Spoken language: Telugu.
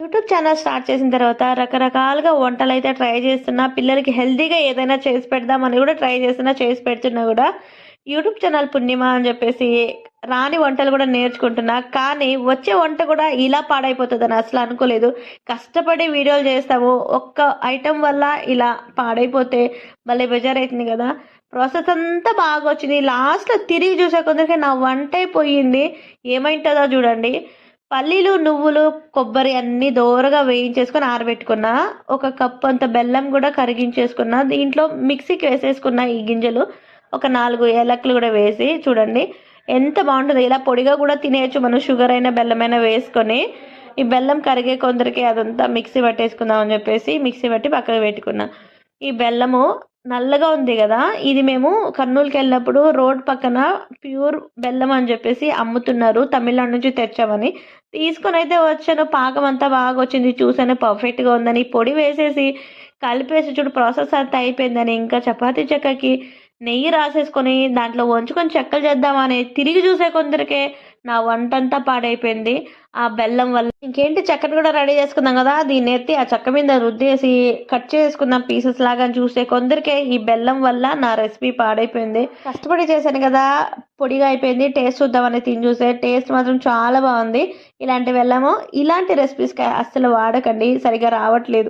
యూట్యూబ్ ఛానల్ స్టార్ట్ చేసిన తర్వాత రకరకాలుగా వంటలు అయితే ట్రై చేస్తున్నా. పిల్లలకి హెల్తీగా ఏదైనా చేసి పెడదామని కూడా ట్రై చేస్తున్నా చేసి పెడుతున్నా కూడా. యూట్యూబ్ ఛానల్ పుణ్యమ అని చెప్పేసి రాని వంటలు కూడా నేర్చుకుంటున్నా. కానీ వచ్చే వంట కూడా ఇలా పాడైపోతుందని అసలు అనుకోలేదు. కష్టపడి వీడియోలు చేస్తాము. ఒక్క ఐటెం వల్ల ఇలా పాడైపోతే మళ్ళీ బెజారైతుంది కదా. ప్రాసెస్ అంతా బాగా వచ్చింది. లాస్ట్లో తిరిగి చూసే కొందరికి నా వంట అయిపోయింది. ఏమైంటుందో చూడండి. పల్లీలు నువ్వులు కొబ్బరి అన్నీ దోరగా వేయించేసుకొని ఆరబెట్టుకున్న ఒక కప్ అంత బెల్లం కూడా కరిగించేసుకున్న దీంట్లో మిక్సీకి వేసేసుకున్న ఈ గింజలు ఒక నాలుగు ఏలక్కులు కూడా వేసి చూడండి ఎంత బాగుంటుంది. ఇలా పొడిగా కూడా తినేయచ్చు మనం షుగర్ అయినా బెల్లమైనా వేసుకొని. ఈ బెల్లం కరిగే కొందరికి అదంతా మిక్సీ పట్టేసుకుందాం అని చెప్పేసి మిక్సీ పట్టి పక్కకు పెట్టుకున్నా. ఈ బెల్లము నల్లగా ఉంది కదా ఇది మేము కర్నూలుకి వెళ్ళినప్పుడు రోడ్ పక్కన ప్యూర్ బెల్లం అని చెప్పేసి అమ్ముతున్నారు తమిళనాడు నుంచి తెచ్చామని. తీసుకొని అయితే వచ్చాను పాకం అంతా బాగా వచ్చింది చూసాను పర్ఫెక్ట్గా ఉందని. పొడి వేసేసి కలిపేసి చూడు ప్రాసెస్ అంతా అయిపోయిందని. ఇంకా చపాతీ చెక్కకి నెయ్యి రాసేసుకొని దాంట్లో వంచుకొని చెక్కలు చేద్దామని. తిరిగి చూసే కొందరికే నా వంట అంతా పాడైపోయింది. ఆ బెల్లం వల్ల ఇంకేంటి చక్కని కూడా రెడీ చేసుకుందాం కదా దీన్ని ఎత్తి ఆ చెక్క మీద రుద్దేసి కట్ చేసుకుందాం పీసెస్ లాగా చూస్తే కొందరికే ఈ బెల్లం వల్ల నా రెసిపీ పాడైపోయింది. కష్టపడి చేశాను కదా పొడిగా అయిపోయింది టేస్ట్ చూద్దామని తిని చూసే టేస్ట్ మాత్రం చాలా బాగుంది. ఇలాంటి బెల్లము ఇలాంటి రెసిపీస్కి అస్సలు వాడకండి సరిగా రావట్లేదు.